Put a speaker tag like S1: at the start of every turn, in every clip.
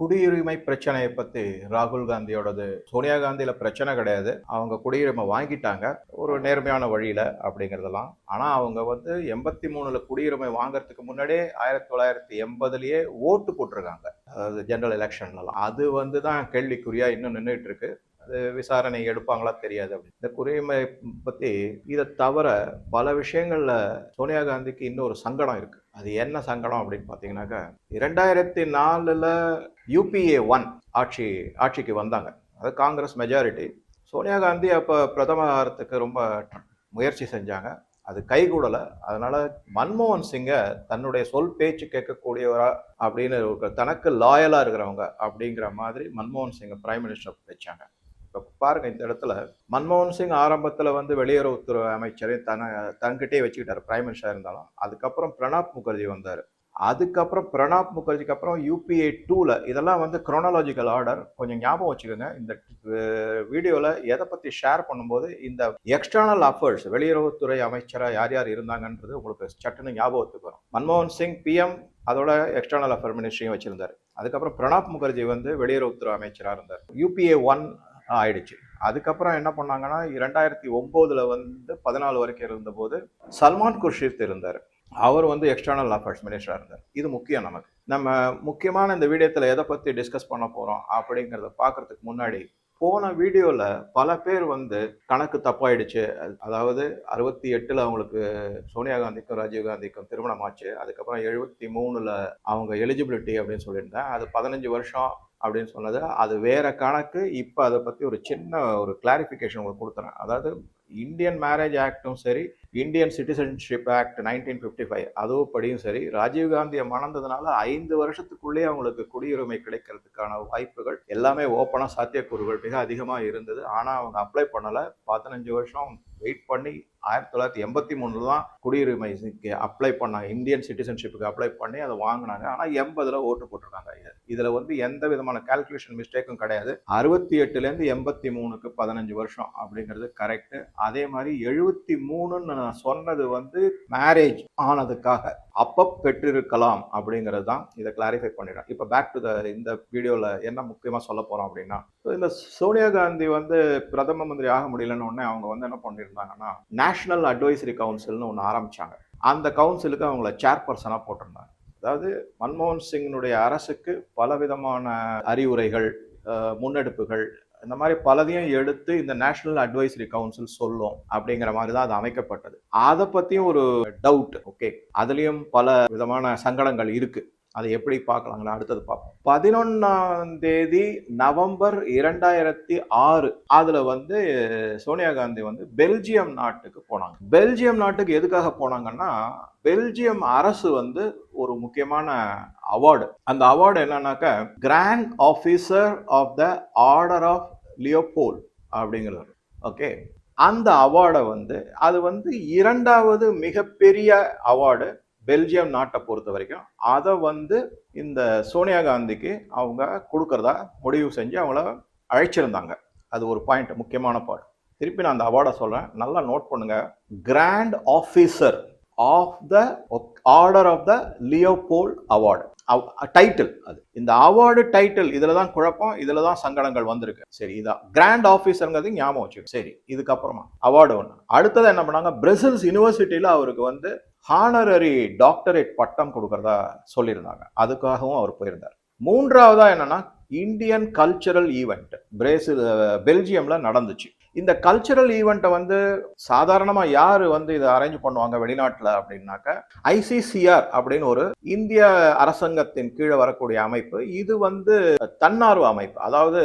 S1: குடியுரிமை பிரச்சனையை பத்தி ராகுல் காந்தியோடது சோனியா காந்தியில பிரச்சனை கிடையாது. அவங்க குடியுரிமை வாங்கிட்டாங்க. ஒரு நேர்மையான வழியில அப்படிங்கிறதெல்லாம். ஆனா அவங்க வந்து எண்பத்தி மூணுல குடியுரிமை வாங்கறதுக்கு முன்னாடியே ஆயிரத்தி தொள்ளாயிரத்தி எண்பதுலயே ஓட்டு போட்டிருக்காங்க. அதாவது ஜெனரல் எலெக்ஷன்லாம் அது வந்து தான் கேள்விக்குறியா இன்னும் நின்றுட்டு இருக்கு அது விசாரணை எடுப்பாங்களா தெரியாது அப்படி இந்த குடியுரிமை பற்றி இதை தவிர பல விஷயங்களில் சோனியா காந்திக்கு இன்னொரு சங்கடம் இருக்கு. அது என்ன சங்கடம் அப்படின்னு பார்த்தீங்கன்னாக்கா இரண்டாயிரத்தி நாலில் யூபிஏ ஒன் ஆட்சி ஆட்சிக்கு வந்தாங்க. அது காங்கிரஸ் மெஜாரிட்டி சோனியா காந்தி அப்போ பிரதமரத்துக்கு ரொம்ப முயற்சி செஞ்சாங்க. அது கைகூடலை. அதனால் மன்மோகன் சிங்கை தன்னுடைய சொல் பேச்சு கேட்கக்கூடியவரா அப்படின்னு ஒரு தனக்கு லாயலாக இருக்கிறவங்க அப்படிங்கிற மாதிரி மன்மோகன் சிங்கை பிரைம் மினிஸ்டர் வச்சாங்க. இப்போ இந்த இடத்துல மன்மோகன் சிங் ஆரம்பத்தில் வந்து வெளியுறவுத்துறை அமைச்சரை தன தன்கிட்டே வச்சுக்கிட்டார் பிரைம் மினிஸ்டர் இருந்தாலும். அதுக்கப்புறம் பிரணாப் முகர்ஜி வந்தார். அதுக்கப்புறம் பிரணாப் முகர்ஜிக்கு அப்புறம் யூபிஏ டூவில் இதெல்லாம் வந்து குரோனாலஜிக்கல் ஆர்டர் கொஞ்சம் ஞாபகம் வச்சுக்கோங்க இந்த வீடியோவில் எதை பற்றி ஷேர் பண்ணும்போது இந்த எக்ஸ்டர்னல் அஃபேர்ஸ் வெளியுறவுத்துறை அமைச்சராக யார் யார் இருந்தாங்கன்றது உங்களுக்கு சட்டுன்னு ஞாபகத்துக்கு வரும். மன்மோகன் சிங் பிஎம் அதோட எக்ஸ்டர்னல் அஃபேர் மினிஸ்ட்ரியும் வச்சுருந்தார். அதுக்கப்புறம் பிரணாப் முகர்ஜி வந்து வெளியுறவுத்துறை அமைச்சராக இருந்தார். யூபிஏ ஒன் ஆயிடுச்சு. அதுக்கப்புறம் என்ன பண்ணாங்கன்னா இரண்டாயிரத்தி ஒம்போதுல வந்து பதினாலு வரைக்கும் இருந்தபோது சல்மான் குர்ஷித் இருந்தார். அவர் வந்து எக்ஸ்டர்னல் அஃபேர்ஸ் மினிஸ்டராக இருந்தார். இது முக்கியம் நமக்கு. நம்ம முக்கியமான இந்த வீடியோத்தில் எதை பற்றி டிஸ்கஸ் பண்ண போகிறோம் அப்படிங்கிறத பார்க்கறதுக்கு முன்னாடி போன வீடியோவில் பல பேர் வந்து கணக்கு தப்பாயிடுச்சு. அதாவது அறுபத்தி எட்டில் அவங்களுக்கு சோனியா காந்திக்கும் ராஜீவ் காந்திக்கும் திருமணம் ஆச்சு அதுக்கப்புறம் எழுபத்தி மூணில் அவங்க எலிஜிபிலிட்டி அப்படின்னு சொல்லியிருந்தேன். அது பதினஞ்சு வருஷம் அப்படின்னு சொன்னது அது வேற கணக்கு. இப்போ அதை பற்றி ஒரு சின்ன ஒரு கிளாரிஃபிகேஷன் உங்களுக்கு கொடுத்துறேன். அதாவது இந்தியன் மேரேஜ் ஆக்டும் சரி Indian citizenship act nineteen fifty five அதுவும் படியும் சரி ராஜீவ் காந்தியை மணந்ததுனால ஐந்து வருஷத்துக்குள்ளேயே அவங்களுக்கு குடியுரிமை கிடைக்கிறதுக்கான வாய்ப்புகள் எல்லாமே ஓப்பனாக சாத்தியக்கூறுகள் மிக அதிகமாக இருந்தது. ஆனால் அவங்க அப்ளை பண்ணலை. பதினஞ்சு வருஷம் வெயிட் பண்ணி ஆயிரத்தி தொள்ளாயிரத்தி எண்பத்தி மூணில் தான் குடியுரிமைக்கு அப்ளை பண்ணாங்க. இந்தியன் சிட்டிசன்ஷிப்புக்கு அப்ளை பண்ணி அதை வாங்கினாங்க. ஆனால் எண்பதில் ஓட்டு போட்டிருக்காங்க இதில் வந்து எந்த விதமான கால்குலேஷன் மிஸ்டேக்கும் கிடையாது. அறுபத்தி எட்டுலேருந்து எண்பத்தி மூணுக்கு பதினஞ்சு வருஷம் அப்படிங்கிறது கரெக்டு அதே மாதிரி எழுபத்தி மூணுன்னு நான் சொன்னது வந்து மேரேஜ் ஆனதுக்காக. அப்போ பெற்றிருக்கலாம் அப்படிங்கிறது தான் இதை கிளாரிஃபை பண்ணிடுறேன். இப்போ பேக் டு த இந்த வீடியோவில் என்ன முக்கியமாக சொல்ல போகிறோம் அப்படின்னா இந்த சோனியா காந்தி வந்து பிரதம மந்திரி ஆக முடியலன்னு உடனே அவங்க வந்து என்ன பண்ணியிருந்தாங்கன்னா நேஷனல் அட்வைசரி கவுன்சில்னு ஒன்று ஆரம்பிச்சாங்க. அந்த கவுன்சிலுக்கு அவங்கள சேர்பர்சனாக போட்டிருந்தாங்க. அதாவது மன்மோகன் சிங்கினுடைய அரசுக்கு பலவிதமான அறிவுரைகள் முன்னெடுப்புகள் இந்த மாதிரி பலதையும் எடுத்து இந்த நேஷனல் அட்வைசரி கவுன்சில் சொல்லும் அப்படிங்கிற மாதிரி தான் அது அமைக்கப்பட்டது. அதை பற்றியும் ஒரு டவுட் ஓகே அதுலேயும் பல விதமான சங்கடங்கள் இருக்குது அதை எப்படி பார்க்கலாங்களா அடுத்தது பார்ப்போம். பதினொன்னாம் தேதி நவம்பர் இரண்டாயிரத்தி ஆறு அதுல வந்து சோனியா காந்தி வந்து பெல்ஜியம் நாட்டுக்கு போனாங்க. பெல்ஜியம் நாட்டுக்கு எதுக்காக போனாங்கன்னா பெல்ஜியம் அரசு வந்து ஒரு முக்கியமான அவார்டு. அந்த அவார்டு என்னன்னாக்க grand officer of the order of Leopold அப்படிங்கிறது. ஓகே அந்த அவார்டை வந்து அது வந்து இரண்டாவது மிகப்பெரிய அவார்டு. பெல்ஜியம் நாட்டை பொறுத்த வரைக்கும் அதை வந்து இந்த சோனியா காந்திக்கு அவங்க கொடுக்கறதா முடிவு செஞ்சு அவங்கள அழைச்சிருந்தாங்க. அது ஒரு பாயிண்ட் முக்கியமான பாயிண்ட் திருப்பி நான் அந்த அவார்டை சொல்கிறேன் நல்லா நோட் பண்ணுங்க. Grand officer of the order of the Leopold award title அது. இந்த அவார்டு டைட்டில் இதில் தான் குழப்பம் இதில் தான் சங்கடங்கள் வந்திருக்கு. சரி இதான் கிராண்ட் ஆஃபீஸருங்கிறது ஞாபகம் வச்சுக்கோ. சரி இதுக்கப்புறமா. அவார்டு ஒன்று அடுத்தது என்ன பண்ணாங்க? பிரசில்ஸ் யூனிவர்சிட்டியில் அவருக்கு வந்து ஹானரரி டாக்டரேட் பட்டம் கொடுக்கறதா சொல்லியிருந்தாங்க. அதுக்காகவும் அவர் போயிருந்தார். மூன்றாவதா என்னன்னா இந்தியன் கல்ச்சரல் ஈவெண்ட் பிரேசில் பெல்ஜியம்ல நடந்துச்சு. இந்த கல்ச்சரல் ஈவெண்ட்டை வந்து சாதாரணமாக யார் வந்து இதை அரேஞ்ச் பண்ணுவாங்க வெளிநாட்டில் அப்படின்னாக்க ஐசிசிஆர் அப்படின்னு ஒரு இந்திய அரசாங்கத்தின் கீழே வரக்கூடிய அமைப்பு. இது வந்து தன்னார்வ அமைப்பு. அதாவது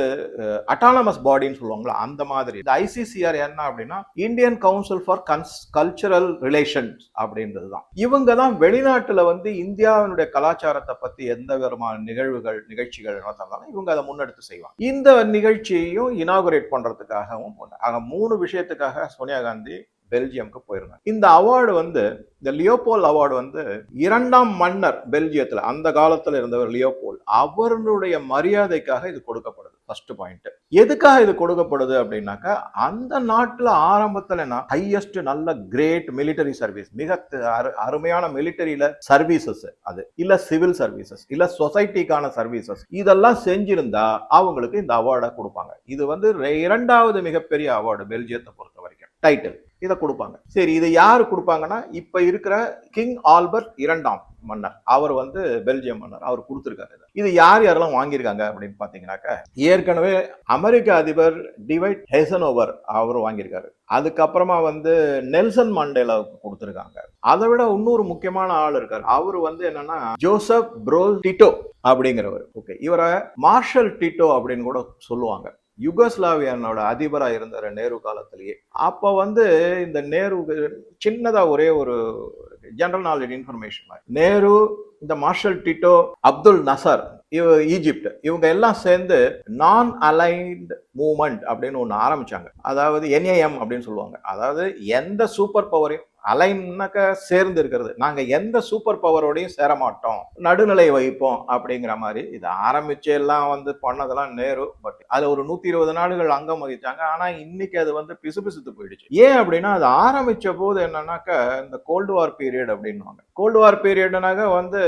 S1: அட்டானமஸ் பாடின்னு சொல்லுவாங்களா அந்த மாதிரி. இந்த ஐசிசிஆர் என்ன அப்படின்னா Indian council for cons cultural relations அப்படின்றது தான் இவங்க தான் வெளிநாட்டில் வந்து இந்தியாவினுடைய கலாச்சாரத்தை பற்றி எந்த விதமான நிகழ்வுகள் நிகழ்ச்சிகள் நடந்தாலும் இவங்க அதை முன்னெடுத்து செய்வாங்க. இந்த நிகழ்ச்சியையும் இனாகுரேட் பண்றதுக்காகவும் ஆக மூணு விஷயத்துக்காக சோனியா காந்தி பெல்ஜியம்க்கு போயிருந்தாங்க இந்த அவார்டு வந்து இந்த லியோபோல் அவார்டு வந்து இரண்டாம் மன்னர் பெல்ஜியத்தில் அந்த காலத்தில் இருந்தவர் லியோபோல் அவருடைய மரியாதைக்காக இது கொடுக்கப்படுது ஃபர்ஸ்ட் பாயிண்ட் எதுக்காக இது கொடுக்கப்படுது அப்படின்னாக்கா அந்த நாட்டில் ஆரம்பத்துல ஹையஸ்ட் நல்ல கிரேட் மிலிட்டரி சர்வீஸ் மிக அரு- அருமையான மிலிட்டரியில சர்வீசஸ் அது. இல்ல சிவில் சர்வீசஸ் இல்ல சொசைட்டிக்கான சர்வீசஸ் இதெல்லாம் செஞ்சிருந்தா அவங்களுக்கு இந்த அவார்டை கொடுப்பாங்க. இது வந்து ரெ- இரண்டாவது மிகப்பெரிய அவார்டு பெல்ஜியத்தை பொறுத்த வரைக்கும் டைட்டில் இதை கொடுப்பாங்க. சரி இதை யார் கொடுப்பாங்கன்னா இப்ப இருக்கிற கிங் ஆல்பர்ட் இரண்டாம் மன்னர். அவர் வந்து பெல்ஜியம் மன்னர். அவர் கொடுத்திருக்காரு இது. யார் யாரெல்லாம் வாங்கியிருக்காங்க அப்படின்னு பாத்தீங்கன்னாக்க ஏற்கனவே அமெரிக்க அதிபர் டிவைட் ஹெசனோவர் அவர் வாங்கியிருக்காரு. அதுக்கப்புறமா வந்து நெல்சன் மண்டேலாவுக்கு கொடுத்திருக்காங்க. அதை விட இன்னொரு முக்கியமான ஆள் இருக்காரு. அவர் வந்து என்னன்னா ஜோசப் ப்ரோ டிட்டோ அப்படிங்கிறவர். ஓகே இவரை மார்ஷல் டிட்டோ அப்படின்னு கூட சொல்லுவாங்க. யுகோஸ்லாவியனோட அதிபராக இருந்தார் நேரு காலத்திலேயே. அப்போ வந்து இந்த நேருவுக்கு சின்னதாக ஒரே ஒரு ஜென்ரல் நாலேஜ் இன்ஃபர்மேஷன் நேரு இந்த மார்ஷல் டிட்டோ அப்துல் நசர் இவ ஈஜிப்ட் இவங்க எல்லாம் சேர்ந்து நான் அலைன்ட் மூமெண்ட் அப்படின்னு ஒன்று ஆரம்பிச்சாங்க. அதாவது என்ஏஎம் அப்படின்னு சொல்லுவாங்க. அதாவது எந்த சூப்பர் பவரையும் அலைன்னாக்க சேர்ந்து இருக்கிறது. நாங்கள் எந்த சூப்பர் பவரோடையும் சேர மாட்டோம். நடுநிலை வைப்போம் அப்படிங்கிற மாதிரி. இது ஆரம்பிச்சு எல்லாம் வந்து பண்ணதெல்லாம் நேரு. பட் அது ஒரு நூத்தி இருபது நாடுகள் அங்கம் வகிச்சாங்க. ஆனா இன்னைக்கு அது வந்து பிசுபிசுத்து போயிடுச்சு. ஏன் அப்படின்னா அது ஆரம்பிச்ச போது என்னன்னாக்க இந்த கோல்டு வார் பீரியட் அப்படின்னுவாங்க. கோல்டு வார் பீரியட்னாக்க வந்து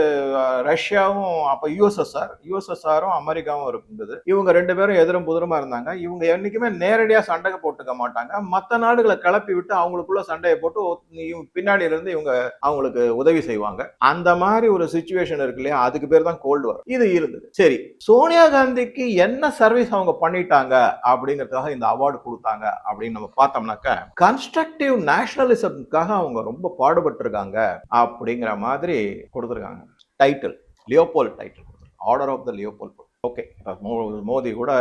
S1: ரஷ்யாவும் அப்ப யூஎஸ்எஸ்ஆர் யூஎஸ்எஸ்ஆரும் அமெரிக்காவும் இருந்தது. இவங்க ரெண்டு பேரும் எதிரும் புதிரமா இருந்தாங்க. இவங்க என்னைக்குமே நேரடியா சண்டை போட்டுக்க மாட்டாங்க. மற்ற நாடுகளை கிளப்பி விட்டு அவங்களுக்குள்ள சண்டையை போட்டு இவங்க பின்னாடி இருந்து இவங்க அவங்களுக்கு உதவி செய்வாங்க. அந்த மாதிரி ஒரு சுச்சுவேஷன் இருக்கு இல்லையா? அதுக்கு பேர் தான் கோல்டு வார் இது இருந்தது. சரி சோனியா காந்திக்கு என்ன சர்வீஸ் அவங்க பண்ணிட்டாங்க அப்படிங்கிறதுக்காக இந்த அவார்டு கொடுத்தாங்க அப்படின்னு நம்ம பார்த்தோம்னாக்க கன்ஸ்ட்ரக்டிவ் நேஷனலிசம்காக அவங்க ரொம்ப பாடுபட்டிருக்காங்க அப்படிங்கிற மாதிரி கொடுத்துருக்காங்க. Title Leopold title order of the Leopold okay. மோ மோடி கூட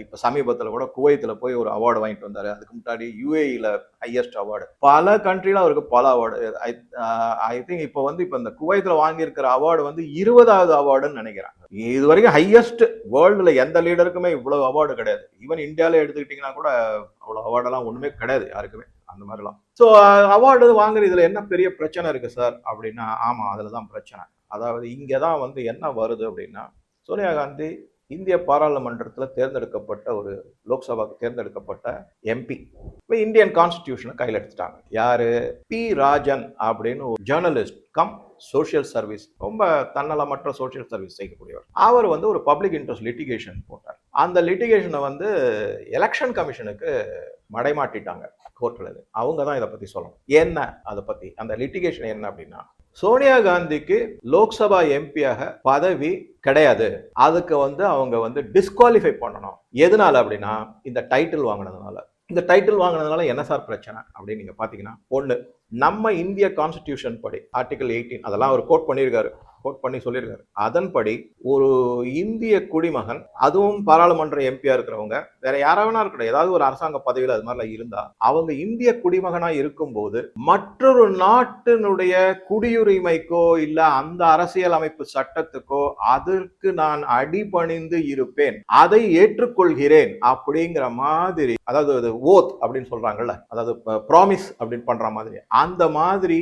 S1: இப்போ சமீபத்தில் கூட குவைத்தில் போய் ஒரு அவார்டு வாங்கிட்டு வந்தாரு. அதுக்கு முன்னாடி யூஏஇயில் ஹையஸ்ட் அவார்டு பல கண்ட்ரியில் அவருக்கு பல அவார்டு ஐ திங்க் இப்போ வந்து இப்போ இந்த குவைத்தில் வாங்கியிருக்கிற அவார்டு வந்து இருபதாவது அவார்டுன்னு நினைக்கிறாங்க. இது வரைக்கும் ஹையஸ்ட் வேர்ல்டுல எந்த லீடருக்குமே இவ்வளோ அவார்டு கிடையாது. ஈவன் இந்தியாவில் எடுத்துக்கிட்டிங்கன்னா கூட அவ்வளோ அவார்டெல்லாம் ஒன்றுமே கிடையாது யாருக்குமே. அந்த மாதிரிலாம். ஸோ அவார்டு வாங்குற இதுல என்ன பெரிய பிரச்சனை இருக்கு சார் அப்படின்னா ஆமாம் அதில் தான் பிரச்சனை. அதாவது இங்கே தான் வந்து என்ன வருது அப்படின்னா சோனியா காந்தி இந்திய பாராளுமன்றத்தில் தேர்ந்தெடுக்கப்பட்ட ஒரு லோக்சபாவுக்கு தேர்ந்தெடுக்கப்பட்ட எம்பி இப்போ இந்தியன் கான்ஸ்டியூஷனை கையில் எடுத்துட்டாங்க. யார்? பி ராஜன் அப்படின்னு ஒரு ஜேர்னலிஸ்ட் கம் சோஷியல் சர்வீஸ் ரொம்ப தன்னலமற்ற சோஷியல் சர்வீஸ் செய்யக்கூடியவர். அவர் வந்து ஒரு பப்ளிக் இன்ட்ரெஸ்ட் லிட்டிகேஷன் போட்டார். அந்த லிட்டிகேஷனை வந்து எலெக்ஷன் கமிஷனுக்கு மடைமாட்டிட்டாங்க கோர்ட்டில் இது அவங்க தான் இதை பற்றி சொல்லணும். என்ன அதை பற்றி அந்த லிட்டிகேஷன் என்ன அப்படின்னா சோனியா காந்திக்கு லோக்சபா எம்பியாக பதவி கிடையாது. அதுக்கு வந்து அவங்க வந்து டிஸ்குவாலிஃபை பண்ணணும். எதனால அப்படின்னா இந்த டைட்டில் வாங்கினதுனால. இந்த டைட்டில் வாங்கினதுனால என்ன சார் பிரச்சனை? அப்படின்னு நீங்க பாத்தீங்கன்னா ஒன்று நம்ம இந்திய கான்ஸ்டிடியூஷன் படி ஆர்டிகல் எயிட்டீன் அதெல்லாம் அவர் கோட் பண்ணியிருக்காரு. கோட் பண்ணி சொல்லியிருக்காரு. அதன்படி ஒரு இந்திய குடிமகன் அதுவும் பாராளுமன்ற எம்பியா இருக்கிறவங்க வேற யாராவது இருக்கட்டும் ஏதாவது ஒரு அரசாங்க பதவியில் அது மாதிரிலாம் இருந்தா அவங்க இந்திய குடிமகனா இருக்கும்போது மற்றொரு நாட்டினுடைய குடியுரிமைக்கோ இல்ல அந்த அரசியல் அமைப்பு சட்டத்துக்கோ அதற்கு நான் அடிபணிந்து இருப்பேன் அதை ஏற்றுக்கொள்கிறேன் அப்படிங்கிற மாதிரி அதாவது ஓத் அப்படின்னு சொல்றாங்கல்ல அதாவது ப்ராமிஸ் அப்படின்னு பண்ற மாதிரி அந்த மாதிரி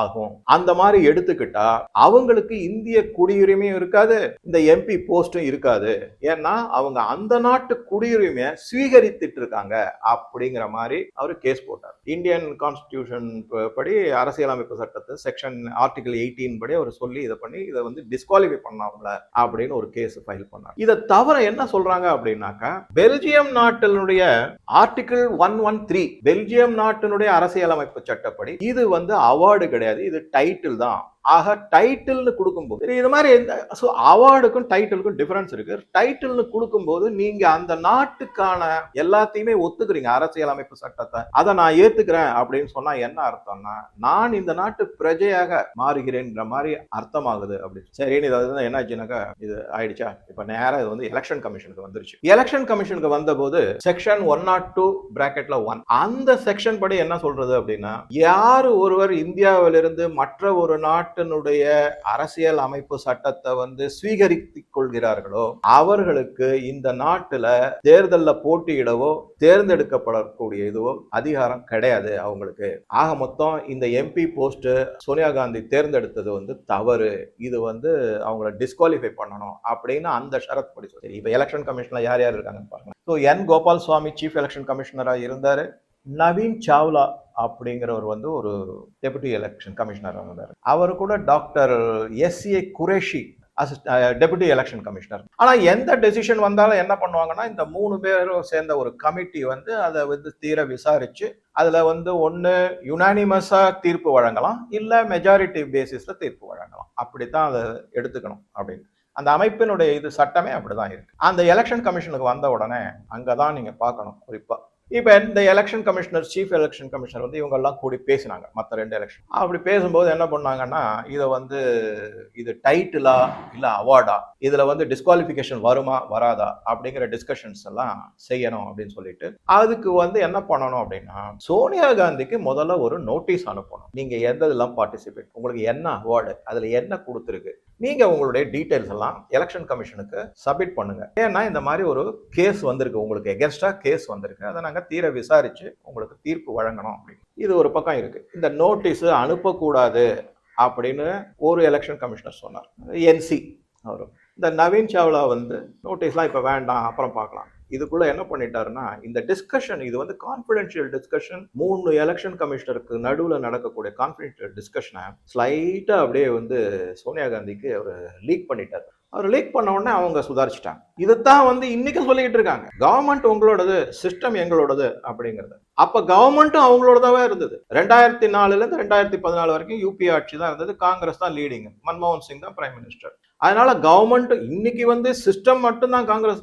S1: ஆகும். அந்த மாதிரி எடுத்துக்கிட்டா அவங்களுக்கு இந்திய குடியுரிமையும் இருக்காது இந்த எம்பி போஸ்டும் இருக்காது. ஏன்னா அவங்க அந்த நாட்டு குடியுரிமையை சுவீகரித்துட்டு இருக்காங்க அப்படிங்கிற மாதிரி அவர் கேஸ் போட்டார். இந்தியன் கான்ஸ்டியூஷன் படி அரசியலமைப்பு சட்டத்தை செக்ஷன் ஆர்டிகல் எயிட்டீன் படி அவர் சொல்லி இதை பண்ணி இதை வந்து டிஸ்குவாலிஃபை பண்ணாமல அப்படின்னு ஒரு கேஸ் ஃபைல் பண்ணார். இதை தவிர என்ன சொல்றாங்க அப்படின்னாக்கா பெல்ஜியம் நாட்டினுடைய article one one three Belgium நாட்டினுடைய அரசியலமைப்பு சட்டப்படி இது வந்து அவார்டுகள் கிடையாது. இது டைட்டில் தான். ஆக டைட்டில்னு கொடுக்கும்போது இது மாதிரி ஸோ அவார்டுக்கும் டைட்டிலுக்கும் டிஃபரன்ஸ் இருக்கு. டைட்டில்னு கொடுக்கும்போது நீங்க அந்த நாட்டுக்கான எல்லாத்தையுமே ஒத்துக்கிறீங்க. அரசியலமைப்பு சட்டத்தை. அதை நான் ஏத்துக்கிறேன் அப்படின்னு சொன்னா என்ன அர்த்தம்னா நான் இந்த நாட்டு பிரஜையாக மாறுகிறேன்ற மாதிரி அர்த்தமாகுது அப்படின்னு. சரின்னு இது என்ன என்னாச்சுனாக்கா இது ஆயிடுச்சா? இப்ப நேரம் இது வந்து எலெக்ஷன் கமிஷனுக்கு வந்துருச்சு. எலெக்ஷன் கமிஷனுக்கு வந்தபோது செக்ஷன் ஒன் நாட் டூ பிராக்கெட்ல ஒன் அந்த செக்ஷன் படி என்ன சொல்றது அப்படின்னா யார் ஒருவர் இந்தியாவிலிருந்து மற்ற ஒரு நாட்டு நாட்டினுடைய அரசியல் அமைப்பு சட்டத்தை வந்து ஸ்வீகரித்து கொள்கிறார்களோ அவர்களுக்கு இந்த நாட்டுல தேர்தல்ல போட்டியிடவோ தேர்ந்தெடுக்கப்படக்கூடிய இதுவோ அதிகாரம் கிடையாது அவங்களுக்கு. ஆக மொத்தம் இந்த எம்பி போஸ்ட் சோனியா காந்தி தேர்ந்தெடுத்தது வந்து தவறு. இது வந்து அவங்கள டிஸ்குவாலிஃபை பண்ணணும் அப்படின்னு அந்த ஷரத் படி சொல்லி இப்போ எலெக்ஷன் கமிஷனில் யார் யார் இருக்காங்கன்னு பாருங்க. So N Gopal Swami chief election கமிஷனரா இருந்தார். நவீன் சாவ்லா அப்படிங்கிறவர் வந்து ஒரு டெபுட்டி எலெக்ஷன் கமிஷனர் இருந்தார் அவர் கூட doctor SA Qureshi deputy election commissioner ஆனால் எந்த டெசிஷன் வந்தாலும் என்ன பண்ணுவாங்கன்னா இந்த மூணு பேரும் சேர்ந்த ஒரு கமிட்டி வந்து அதை வந்து தீர விசாரித்து அதில் வந்து ஒன்று யுனானிமஸாக தீர்ப்பு வழங்கலாம் இல்லை மெஜாரிட்டி பேசிஸில் தீர்ப்பு வழங்கலாம். அப்படித்தான் அதை எடுத்துக்கணும் அப்படின்னு. அந்த அமைப்பினுடைய இது சட்டமே அப்படிதான் இருக்குது அந்த எலெக்ஷன் கமிஷனுக்கு வந்த உடனே அங்கே தான் நீங்கள் பார்க்கணும் குறிப்பாக இப்போ இந்த election commissioner chief election commissioner வந்து இவங்கெல்லாம் கூடி பேசினாங்க மற்ற ரெண்டு எலெக்ஷன் அப்படி பேசும்போது என்ன பண்ணாங்கன்னா இதை வந்து இது டைட்டிலா இல்லை அவார்டா இதில் வந்து டிஸ்குவாலிஃபிகேஷன் வருமா வராதா அப்படிங்கிற டிஸ்கஷன்ஸ் எல்லாம் செய்யணும் அப்படின்னு சொல்லிட்டு அதுக்கு வந்து என்ன பண்ணணும் அப்படின்னா சோனியா காந்திக்கு முதல்ல ஒரு நோட்டீஸ் அனுப்பணும். நீங்கள் எந்த இதெல்லாம் பார்ட்டிசிபேட் உங்களுக்கு என்ன அவார்டு அதில் என்ன கொடுத்துருக்கு நீங்கள் உங்களுடைய டீட்டெயில்ஸ் எல்லாம் எலெக்ஷன் கமிஷனுக்கு சப்மிட் பண்ணுங்க. ஏன்னா இந்த மாதிரி ஒரு கேஸ் வந்திருக்கு. உங்களுக்கு எகென்ஸ்டாக கேஸ் வந்திருக்கு. அதை நாங்கள் தீர விசாரித்து உங்களுக்கு தீர்ப்பு வழங்கணும் அப்படின்னு. இது ஒரு பக்கம் இருக்குது இந்த நோட்டீஸு அனுப்பக்கூடாது அப்படின்னு ஒரு எலெக்ஷன் கமிஷனர் சொன்னார். என்சி அவர். இந்த நவீன் சாவ்லா வந்து நோட்டீஸ்லாம் இப்போ வேண்டாம். அப்புறம் பார்க்கலாம். இதுக்குள்ள என்ன பண்ணிட்டாருன்னா இந்த டிஸ்கஷன் இது வந்து கான்ஃபிடென்ஷியல் டிஸ்கஷன் மூணு எலெக்ஷன் கமிஷனருக்கு நடுவில் நடக்கக்கூடிய கான்ஃபிடென்ஷியல் டிஸ்கஷனை ஸ்லைட்டாக அப்படியே வந்து சோனியா காந்திக்கு அவர் லீக் பண்ணிட்டார். அவர் லீக் பண்ண உடனே அவங்க சுதாரிச்சிட்டாங்க. இதைத்தான் வந்து இன்னைக்கு சொல்லிக்கிட்டு இருக்காங்க. கவர்மெண்ட் உங்களோடது சிஸ்டம் எங்களோடது அப்படிங்கிறது. அப்ப கவர்மெண்ட்டும் அவங்களோடதாவே இருந்தது. ரெண்டாயிரத்தி நாலுல இருந்து ரெண்டாயிரத்தி பதினாலு வரைக்கும் யூபி ஆட்சி தான் இருந்தது. காங்கிரஸ் தான் லீடிங் மன்மோகன் சிங் தான் பிரைம் மினிஸ்டர் அதனால கவர்மெண்ட் இன்னைக்கு வந்து சிஸ்டம் மட்டும்தான் காங்கிரஸ்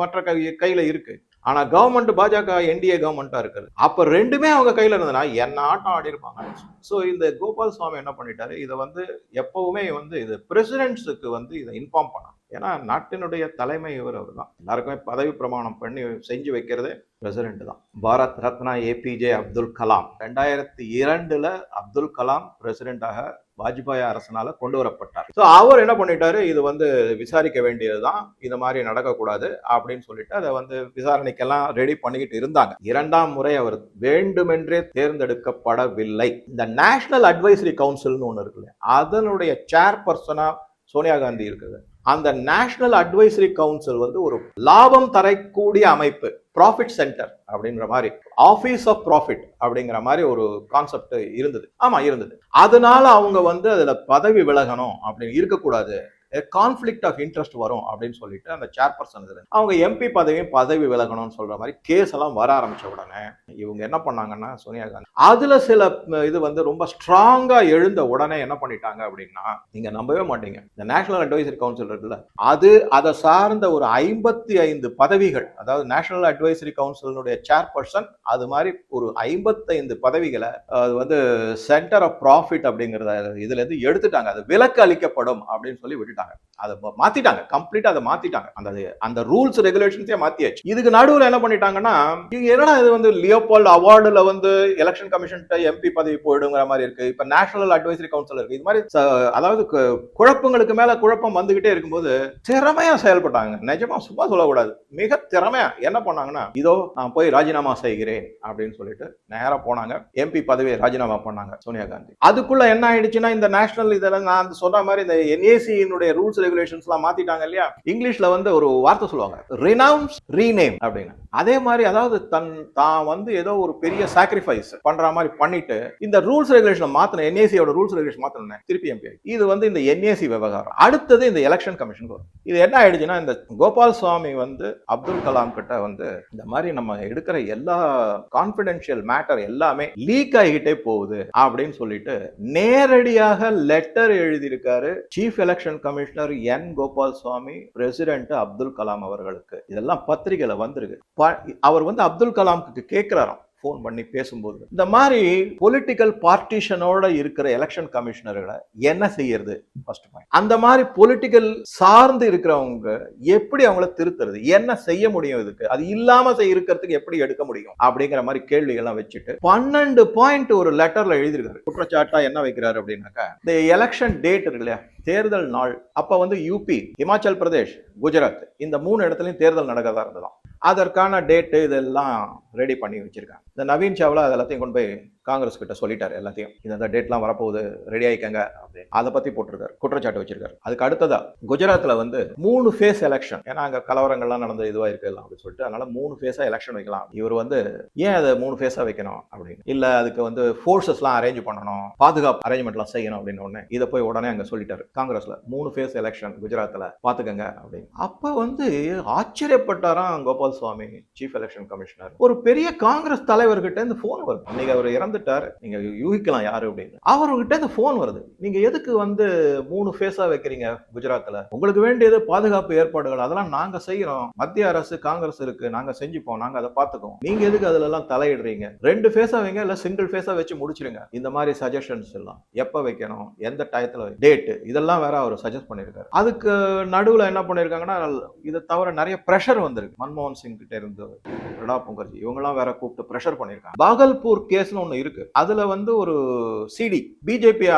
S1: மற்ற கை கையில இருக்கு. ஆனா கவர்மெண்ட் பாஜக என்டிஏ கவர்மெண்டா இருக்குது. அப்ப ரெண்டுமே அவங்க கையில இருந்ததுன்னா என்ன ஆட்டம் ஆடி இருப்பாங்க? ஸோ இந்த கோபால் சுவாமி என்ன பண்ணிட்டாரு? இதை வந்து எப்பவுமே வந்து இது பிரசிடென்ட்ஸுக்கு வந்து இதை இன்ஃபார்ம் பண்ணணும். ஏன்னா நாட்டினுடைய தலைமை இவர் அவர் தான் எல்லாருக்குமே பதவி பிரமாணம் பண்ணி செஞ்சு வைக்கிறதே பிரசிடென்ட் தான். பாரத் ரத்னா ஏபிஜே அப்துல் கலாம். ரெண்டாயிரத்தி இரண்டுல அப்துல் கலாம் பிரசிடென்டாக வாஜ்பாய் அரசனால கொண்டு வரப்பட்டார். ஸோ அவர் என்ன பண்ணிட்டாரு? இது வந்து விசாரிக்க வேண்டியதுதான். இது மாதிரி நடக்கக்கூடாது அப்படின்னு சொல்லிட்டு அதை வந்து விசாரணைக்கெல்லாம் ரெடி பண்ணிக்கிட்டு இருந்தாங்க. இரண்டாம் முறை அவர் வேண்டுமென்றே தேர்ந்தெடுக்கப்படவில்லை. இந்த நேஷனல் அட்வைசரி கவுன்சில்னு ஒன்று இருக்குல்ல அதனுடைய சேர்பர்சனா சோனியா காந்தி இருக்குது அந்த நேஷனல் அட்வைசரி கவுன்சில் வந்து ஒரு லாபம் தரக்கூடிய அமைப்பு ப்ராஃபிட் சென்டர் அப்படிங்கிற மாதிரி ஆஃபீஸ் ஆஃப் ப்ராஃபிட் அப்படிங்கிற மாதிரி ஒரு கான்செப்ட் இருந்தது. ஆமா இருந்தது. அதனால அவங்க வந்து அதுல பதவி விலகணும் அப்படின்னு இருக்கக்கூடாது. கான்ஃப்ளிக்ட் ஆஃப் இன்ட்ரெஸ்ட் வரும் அப்படின்னு சொல்லிட்டு அந்த சேர்பர்சன் இதுல அவங்க எம்பி பதவியும் பதவி விலகணும்னு சொல்கிற மாதிரி கேஸ் எல்லாம் வர ஆரம்பித்த உடனே இவங்க என்ன பண்ணாங்கன்னா சோனியா காந்தி அதில் சில இது வந்து ரொம்ப ஸ்ட்ராங்காக எழுந்த உடனே என்ன பண்ணிட்டாங்க அப்படின்னா நீங்கள் நம்பவே மாட்டீங்க. இந்த நேஷனல் அட்வைசரி கவுன்சில் இருக்குல்ல அது அதை சார்ந்த ஒரு ஐம்பத்தி ஐந்து பதவிகள் அதாவது நேஷனல் அட்வைசரி கவுன்சிலுடைய சேர்பர்சன் அது மாதிரி ஒரு ஐம்பத்தைந்து பதவிகளை அது வந்து சென்டர் ஆஃப் ப்ராஃபிட் அப்படிங்கிறத இதுலேருந்து எடுத்துட்டாங்க. அது விலக்கு அளிக்கப்படும் அப்படின்னு சொல்லி சொல்லிட்டாங்க அதை மாத்திட்டாங்க. கம்ப்ளீட்டா அதை மாத்திட்டாங்க. அந்த அந்த ரூல்ஸ் ரெகுலேஷன்ஸே மாத்தியாச்சு. இதுக்கு நடுவில் என்ன பண்ணிட்டாங்கன்னா என்னடா இது வந்து லியோபால்ட் அவார்டுல வந்து எலெக்ஷன் கமிஷன் எம்பி பதவி போயிடுங்கிற மாதிரி இருக்கு. இப்ப நேஷனல் அட்வைசரி கவுன்சில் இருக்கு. இது மாதிரி அதாவது குழப்பங்களுக்கு மேல குழப்பம் வந்துகிட்டே இருக்கும்போது திறமையா செயல்பட்டாங்க. நிஜமா சும்மா சொல்லக்கூடாது. மிக திறமையா என்ன பண்ணாங்கன்னா இதோ நான் போய் ராஜினாமா செய்கிறேன் அப்படின்னு சொல்லிட்டு நேரா போனாங்க. எம்பி பதவியை ராஜினாமா பண்ணாங்க சோனியா காந்தி. அதுக்குள்ள என்ன ஆயிடுச்சுன்னா இந்த நேஷனல் இதெல்லாம் நான் சொன்ன மாதிரி இந்த என்ஏசியினுடைய ரூல்ஸ் ரெகுலேஷன்ஸ் எல்லாம் மாத்திட்டாங்க இல்லையா? இங்கிலீஷ்ல வந்து ஒரு வார்த்தை சொல்லுவாங்க. ரினவுன்ஸ் ரீநேம் அப்படின்னு. அதே மாதிரி அதாவது தன் தான் வந்து ஏதோ ஒரு பெரிய சாக்ரிஃபைஸ் பண்ற மாதிரி பண்ணிட்டு இந்த ரூல்ஸ் ரெகுலேஷன் மாத்தின என்ஏசியோட ரூல்ஸ் ரெகுலேஷன் மாத்தணும் திருப்பி எம்பி இது வந்து இந்த என்ஏசி விவகாரம். அடுத்தது இந்த எலெக்ஷன் கமிஷன் வரும். இது என்ன ஆயிடுச்சுன்னா இந்த கோபால் சுவாமி வந்து அப்துல் கலாம் கிட்ட வந்து இந்த மாதிரி நம்ம எடுக்கிற எல்லா கான்பிடென்ஷியல் மேட்டர் எல்லாமே லீக் ஆகிட்டே போகுது அப்படின்னு சொல்லிட்டு நேரடியாக லெட்டர் எழுதியிருக்காரு chief election commissioner N. Gopal Swami president Abdul Kalam அவர்களுக்கு இதெல்லாம் பத்திரிகையில வந்திருக்கு. அவர் வந்து அப்துல் கலாமுக்கு கேட்கிறாராம் ஃபோன் பண்ணி பேசும்போது இந்த மாதிரி பொலிட்டிக்கல் பார்ட்டிஷனோட இருக்கிற எலெக்ஷன் கமிஷனர்களை என்ன செய்யறது? ஃபர்ஸ்ட் பாயிண்ட் அந்த மாதிரி பொலிட்டிக்கல் சார்ந்து இருக்கிறவங்க எப்படி அவங்கள திருத்துறது? என்ன செய்ய முடியும் இதுக்கு? அது இல்லாம செய்ய இருக்கிறதுக்கு எப்படி எடுக்க முடியும்? அப்படிங்கிற மாதிரி கேள்விகள்லாம் வச்சுட்டு பன்னெண்டு பாயிண்ட் ஒரு லெட்டர்ல எழுதியிருக்காரு. குற்றச்சாட்டா என்ன வைக்கிறாரு அப்படின்னாக்கா இந்த எலெக்ஷன் டேட் இருக்கு இல்லையா? தேர்தல் நாள். அப்ப வந்து யூபி இமாச்சல் பிரதேஷ் குஜராத் இந்த மூணு இடத்துலயும் தேர்தல் நடக்கிறதா இருந்ததாம். அதற்கான டேட்டு இதெல்லாம் ரெடி பண்ணி வச்சிருக்காங்க. இந்த நவீன் சாவ்லா அது எல்லாத்தையும் கொண்டு போய் காங்கிரஸ் கிட்ட சொல்லிட்டார் எல்லாத்தையும். இந்த டேட்லாம் வரப்போகுது ரெடி ஆயிக்கங்க அப்படின்னு. அதை பற்றி போட்டிருக்காரு குற்றச்சாட்டு வச்சிருக்காரு. அதுக்கு அடுத்ததா குஜராத்தில் வந்து மூணு ஃபேஸ் எலெக்ஷன் ஏன்னா அங்கே கலவரங்கள்லாம் நடந்த இதுவாக இருக்கு அப்படின்னு சொல்லிட்டு அதனால மூணு ஃபேஸாக எலெக்ஷன் வைக்கலாம். இவர் வந்து ஏன் அதை மூணு ஃபேஸாக வைக்கணும் அப்படின்னு. இல்லை அதுக்கு வந்து ஃபோர்ஸஸ்லாம் அரேஞ்ச் பண்ணணும் பாதுகாப்பு அரேஞ்ச்மெண்ட்லாம் செய்யணும் அப்படின்னு ஒன்று இதை போய் உடனே அங்கே சொல்லிட்டாரு காங்கிரஸில். மூணு ஃபேஸ் எலெக்ஷன் குஜராத்தில் பார்த்துக்கங்க அப்படின்னு. அப்போ வந்து ஆச்சரியப்பட்டாராம் Gopal Swami chief election commissioner ஒரு பெரிய காங்கிரஸ் தலைவர்கிட்ட இந்த போன் வருது. இன்னைக்கு அவர் இறந்துட்டாரு. நீங்க யூகிக்கலாம் யாரு அப்படின்னு. அவர்கிட்ட இந்த போன் வருது. நீங்க எதுக்கு வந்து மூணு ஃபேஸா வைக்கிறீங்க குஜராத்ல? உங்களுக்கு வேண்டியது பாதுகாப்பு ஏற்பாடுகள். அதெல்லாம் நாங்க செய்யறோம். மத்திய அரசு காங்கிரஸ் இருக்கு. நாங்க செஞ்சுப்போம். நாங்க அதை பார்த்துக்கோம் நீங்க எதுக்கு அதுல எல்லாம் தலையிடுறீங்க? ரெண்டு ஃபேஸா வைங்க இல்ல சிங்கிள் ஃபேஸா வச்சு முடிச்சிருங்க. இந்த மாதிரி சஜஷன்ஸ் எல்லாம் எப்ப வைக்கணும்? எந்த டயத்துல டேட் இதெல்லாம் வேற அவர் சஜஸ்ட் பண்ணிருக்காரு. அதுக்கு நடுவுல என்ன பண்ணிருக்காங்கன்னா இதை தவிர நிறைய பிரஷர் வந்திருக்கு. மன்மோகன் சிங் கிட்ட இருந்து. பிரணாப் முகர்ஜி இவங்கெல்லாம் வேற கூப்பிட்டு ப்ரெஷர் பண்ணியிருக்காங்க பாகல்பூர் கேஸ்னு ஒன்று இருக்கு. அதுல வந்து ஒரு சிடி பிஜேபி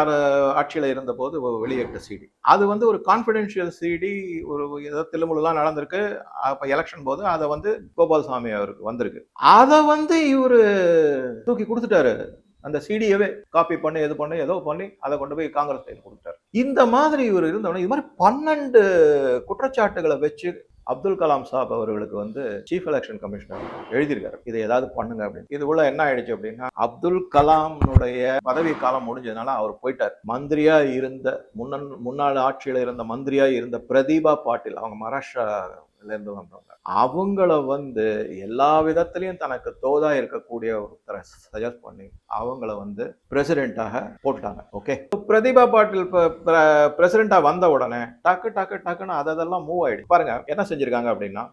S1: ஆட்சியில் இருந்த போது வெளியிட்ட சிடி அது வந்து ஒரு கான்ஃபிடென்ஷியல் சிடி ஒரு ஏதோ தில்லுமுழுலாம் நடந்திருக்கு. அப்போ எலெக்ஷன் போது அதை வந்து கோபால்சாமி அவருக்கு வந்திருக்கு. அதை வந்து இவர் தூக்கி கொடுத்துட்டாரு. அந்த சிடியவே காப்பி பண்ணி எது பண்ணி ஏதோ பண்ணி அதை கொண்டு போய் காங்கிரஸ் கையில் கொடுத்தாரு இந்த மாதிரி இவர் இருந்தவொடனே இது மாதிரி பன்னெண்டு குற்றச்சாட்டுகளை வச்சு அப்துல் கலாம் சாப் அவர்களுக்கு வந்து சீஃப் எலெக்ஷன் கமிஷனர் எழுதியிருக்காரு. இதை ஏதாவது பண்ணுங்க அப்படின்னு. இது உள்ள என்ன ஆயிடுச்சு அப்படின்னா அப்துல் கலாம்னுடைய பதவி காலம் முடிஞ்சதுனால அவர் போயிட்டார். மந்திரியா இருந்த முன்னன் முன்னாள் ஆட்சியில் இருந்த மந்திரியா இருந்த பிரதீபா பாட்டில் அவங்க மகாராஷ்டிரா இருந்து வந்தவங்க. அவங்கள வந்து எல்லா விதத்திலையும் தனக்கு தோதா இருக்கக்கூடிய ஒருத்தரை சஜஸ்ட் பண்ணி அவங்கள வந்து பிரசிடென்ட்டாக போட்டுட்டாங்க. ஓகே பிரதீபா பாட்டில் பிரசிடென்ட்டா வந்த உடனே டக்கு டக்கு டக்குன்னு அதெல்லாம் மூவ் ஆயிடுச்சு. பாருங்க என்ன செஞ்சிருக்காங்க அப்படின்னா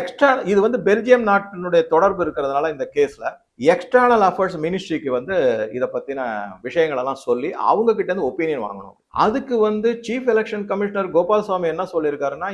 S1: எக்ஸ்ட்ரா இது வந்து பெல்ஜியம் நாட்டினுடைய தொடர்பு இருக்கிறதுனால இந்த கேஸ்ல எக்ஸ்டர்னல் அஃபேர்ஸ் மினிஸ்ட்ரிக்கு வந்து இதை பற்றின விஷயங்களெல்லாம் சொல்லி அவங்க இருந்து ஒப்பீனியன் வாங்கணும். அதுக்கு வந்து chief election commissioner Gopal Swami என்ன சொல்லியிருக்காருன்னா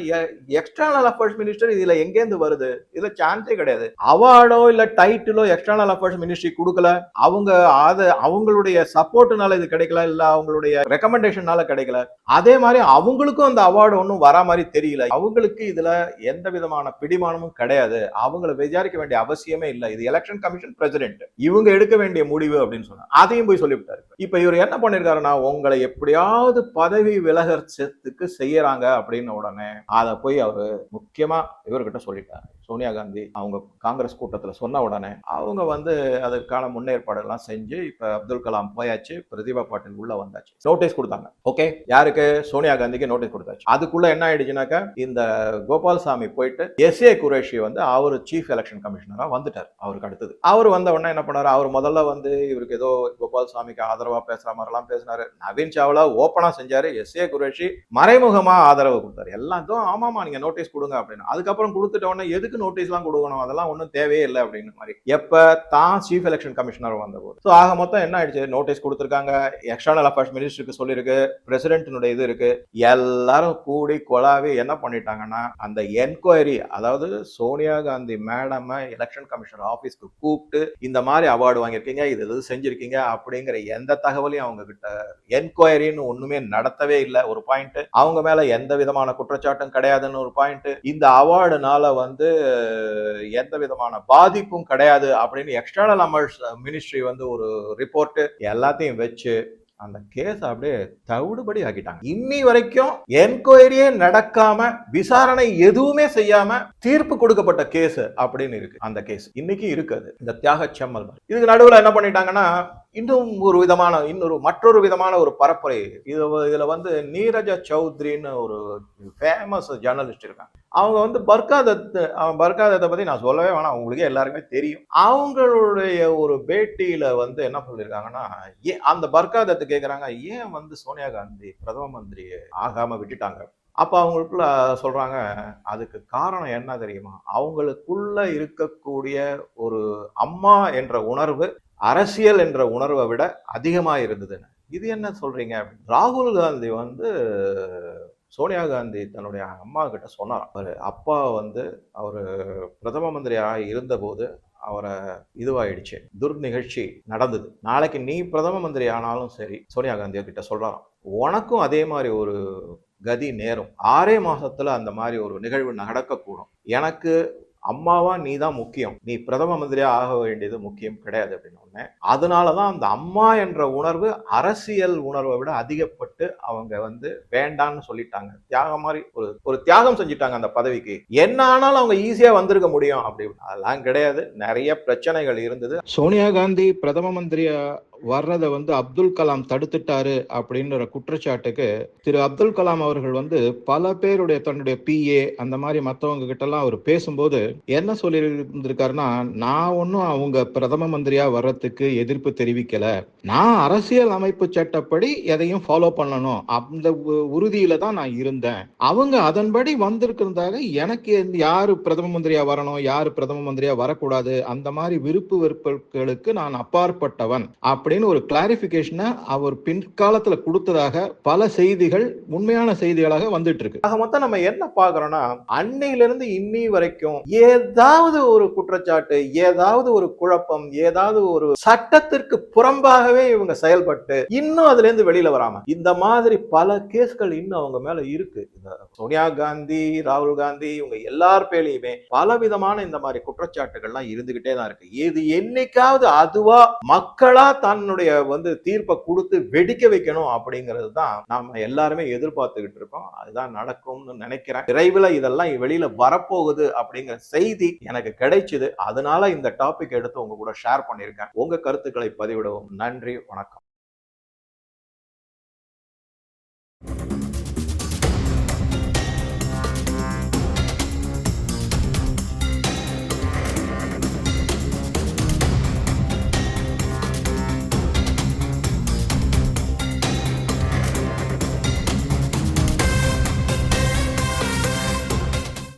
S1: எக்ஸ்டர்னல் அஃபேர்ஸ் மினிஸ்டர் இதில் எங்கேருந்து வருது? இதில் சான்ஸே கிடையாது. அவார்டோ இல்லை டைட்டிலோ எக்ஸ்டர்னல் அஃபேர்ஸ் மினிஸ்ட்ரி கொடுக்கல. அவங்க அது அவங்களுடைய சப்போர்ட்னால இது கிடைக்கல. இல்லை அவங்களுடைய ரெக்கமெண்டேஷனால கிடைக்கல. அதே மாதிரி அவங்களுக்கும் அந்த அவார்டு ஒன்றும் வரா மாதிரி தெரியல. அவங்களுக்கு இதில் எந்த விதமான பிடிமானமும் கிடையாது. அவங்கள விசாரிக்க வேண்டிய அவசியமே இல்லை. இது எலெக்ஷன் கமிஷன் பிரசிடென்ட் இவங்க எடுக்க வேண்டிய முடிவு அப்படின்னு சொன்னாங்க. அதையும் போய் சொல்லிவிட்டாரு. இப்ப இவர் என்ன பண்ணிருக்காருன்னா உங்களை எப்படியாவது பதவி விலகர்ச்சத்துக்கு செய்யறாங்க அப்படின்னு உடனே அதை போய் அவரு முக்கியமா இவர்கிட்ட சொல்லிட்டாரு. சோனியா காந்தி அவங்க காங்கிரஸ் கூட்டத்தில் சொன்ன உடனே அவங்க வந்து அதற்கான முன்னேற்பாடுகள்லாம் செஞ்சு இப்போ அப்துல் கலாம் போயாச்சு பிரதீபா பாட்டில் உள்ள வந்தாச்சு. நோட்டீஸ் கொடுத்தாங்க. ஓகே யாருக்கு? சோனியா காந்திக்கு நோட்டீஸ் கொடுத்தாச்சு. அதுக்குள்ள என்ன ஆயிடுச்சுனாக்கா இந்த கோபால்சாமி போயிட்டு எஸ் ஏ குரேஷி வந்து அவர் சீஃப் எலெக்ஷன் கமிஷனராக வந்துட்டார் அவருக்கு அடுத்தது. அவர் வந்த உடனே என்ன பண்ணார்? அவர் முதல்ல வந்து இவருக்கு ஏதோ கோபால் சாமிக்கு பேசுற மாதிரிலாம் பேசினாரு. நவீன் சாவ்லா ஓப்பனாக செஞ்சாரு. எஸ் ஏ குரேஷி மறைமுகமாக ஆதரவு கொடுத்தாரு. எல்லாத்தையும் ஆமாமா நீங்கள் நோட்டீஸ் கொடுங்க அப்படின்னு. அதுக்கப்புறம் கொடுத்துட்ட உடனே எதுக்கு நோட்டீஸ்லாம் கொடுக்கணும். அதெல்லாம் ஒன்றும் தேவையே இல்லை அப்படின்னு மாதிரி. எப்போ தான் சீஃப் எலெக்ஷன் கமிஷனர் வந்தபோது. ஸோ ஆக மொத்தம் என்ன ஆயிடுச்சு? நோட்டீஸ் கொடுத்துருக்காங்க. எக்ஸ்டர்னல் அஃபேர்ஸ் மினிஸ்டருக்கு சொல்லியிருக்கு. பிரசிடென்ட்னுடைய இது இருக்கு. எல்லாரும் கூடி கொலாவி என்ன பண்ணிட்டாங்கன்னா அந்த என்கொயரி அதாவது சோனியா காந்தி மேடமை எலெக்ஷன் கமிஷனர் ஆஃபீஸ்க்கு கூப்பிட்டு இந்த மாதிரி அவார்டு வாங்கியிருக்கீங்க இது இது செஞ்சிருக்கீங்க அப்படிங்கிற எந்த தகவலையும் அவங்க கிட்ட என்கொயரின்னு ஒண்ணுமே நடத்தவே இல்லை. ஒரு பாயிண்ட் அவங்க மேல எந்த விதமான குற்றச்சாட்டும் கிடையாதுன்னு ஒரு பாயிண்ட் இந்த அவார்டுனால வந்து எந்த விதமான பாதிப்பும் கிடையாது அப்படின்னு எக்ஸ்டர்னல் அமர்ஸ் மினிஸ்ட்ரி வந்து ஒரு ரிப்போர்ட்டு எல்லாத்தையும் வச்சு அந்த கேஸ் அப்படியே தவிடுபடி ஆக்கிட்டாங்க. இன்னி வரைக்கும் என்கொயரியே நடக்காம விசாரணை எதுவுமே செய்யாம தீர்ப்பு கொடுக்கப்பட்ட கேஸ் அப்படின்னு இருக்கு. அந்த கேஸ் இன்னைக்கு இருக்குது. இந்த தியாக செம்மல் இதுக்கு நடுவில் என்ன பண்ணிட்டாங்கன்னா இன்னும் ஒரு விதமான இன்னொரு மற்றொரு விதமான ஒரு பரப்புரை. இது இதில் வந்து நீரஜ சௌத்ரின்னு ஒரு ஃபேமஸ் ஜேர்னலிஸ்ட் இருக்காங்க. அவங்க வந்து பர்காதத் அவன் பர்காதத்தை பற்றி நான் சொல்லவே வேணாம். அவங்களுக்கே எல்லாருக்குமே தெரியும். அவங்களுடைய ஒரு பேட்டியில் வந்து என்ன சொல்லியிருக்காங்கன்னா ஏ அந்த பர்காதத்தை கேட்குறாங்க ஏன் வந்து சோனியா காந்தி பிரதம மந்திரி ஆகாமல் விட்டுட்டாங்க? அப்போ அவங்களுக்குள்ள சொல்கிறாங்க அதுக்கு காரணம் என்ன தெரியுமா? அவங்களுக்குள்ள இருக்கக்கூடிய ஒரு அம்மா என்ற உணர்வு அரசியல் என்ற உணர்வை விட அதிகமாக இருந்ததுன்னு. இது என்ன சொல்றீங்க ராகுல் காந்தி வந்து சோனியா காந்தி தன்னுடைய அம்மா கிட்ட சொன்னார் அவர் அப்பா வந்து அவர் பிரதம மந்திரியாக இருந்தபோது அவரை இதுவாயிடுச்சு. துர்நிகழ்ச்சி நடந்தது. நாளைக்கு நீ பிரதம மந்திரி ஆனாலும் சரி சோனியா காந்தி கிட்ட சொல்றாராம். உனக்கும் அதே மாதிரி ஒரு கதி நேரும். ஆறே மாசத்துல அந்த மாதிரி ஒரு நிகழ்வு நடக்கக்கூடும். எனக்கு அம்மாவா நீ தான் முக்கியம். நீ பிரதம மந்திரியா ஆக வேண்டியது முக்கியம் கிடையாது அப்படின்னு உடனே அதனாலதான் அந்த அம்மா என்ற உணர்வு அரசியல் உணர்வை விட அதிகப்பட்டு அவங்க வந்து வேண்டான்னு சொல்லிட்டாங்க. தியாகம் மாதிரி ஒரு ஒரு தியாகம் செஞ்சுட்டாங்க அந்த பதவிக்கு. என்ன ஆனாலும் அவங்க ஈஸியா வந்திருக்க முடியும் அப்படி. அதெல்லாம் கிடையாது. நிறைய பிரச்சனைகள் இருந்தது.
S2: சோனியா காந்தி பிரதம மந்திரியா வர்றதை வந்து அப்துல் கலாம் தடுத்துட்டாரு அப்படின்ற குற்றச்சாட்டுக்கு திரு அப்துல் கலாம் அவர்கள் வந்து பல பேருடைய தன்னுடைய பிஏ அந்த மாதிரி மற்றவங்க கிட்டலாம் அவர் பேசும்போது என்ன சொல்லியிருந்திருக்காருன்னா நான் ஒன்றும் அவங்க பிரதம மந்திரியா வர்றதுக்கு எதிர்ப்பு தெரிவிக்கல. நான் அரசியல் அமைப்பு சட்டப்படி எதையும் ஃபாலோ பண்ணணும். அந்த உ- உறுதியில தான் நான் இருந்தேன். அவங்க அதன்படி வந்திருக்கிறதாக எனக்கு எந்த- யாரு பிரதம மந்திரியா வரணும்? யாரு பிரதம மந்திரியா வரக்கூடாது? அந்த மாதிரி விருப்பு வெறுப்புகளுக்கு நான் அப்பாற்பட்டவன். அப்படின்னு ஒரு கிளாரிபிகேஷனை அவர் பின்காலத்துல கொடுத்ததாக பல செய்திகள் உண்மையான செய்திகளாக வந்துட்டு இருக்கு
S1: ஆக மொத்தம் நம்ம என்ன பாக்குறோம்னா அன்னையில இருந்து இன்னி வரைக்கும் ஏதாவது ஒரு குற்றச்சாட்டு ஏதாவது ஒரு குழப்பம் ஏதாவது ஒரு சட்டத்திற்கு புறம்பாகவே இவங்க செயல்பட்டு இன்னும் அதுல இருந்து வெளியில வராம இந்த மாதிரி பல கேஸ்கள் இன்னும் அவங்க மேல இருக்கு. இந்த சோனியா காந்தி ராகுல் காந்தி இவங்க எல்லார் பேர்லயுமே பல விதமான இந்த மாதிரி குற்றச்சாட்டுகள்லாம் இருந்துகிட்டே தான் இருக்கு. இது என்னைக்காவது அதுவா மக்களா தன்னுடைய வந்து தீர்ப்பை கொடுத்து வெடிக்க வைக்கணும் அப்படிங்கிறது தான் நாம எல்லாருமே எதிர்பார்த்துக்கிட்டு இருக்கோம். அதுதான் நடக்கும்னு நினைக்கிறேன். விரைவில் இதெல்லாம் வெளியில வரப்போகுது அப்படிங்கிற செய்தி எனக்கு கிடைச்சது. அதனால இந்த டாபிக் எடுத்து உங்க கூட ஷேர் பண்ணியிருக்கேன். உங்க கருத்துக்களை பதிவிடவும். நன்றி. வணக்கம்.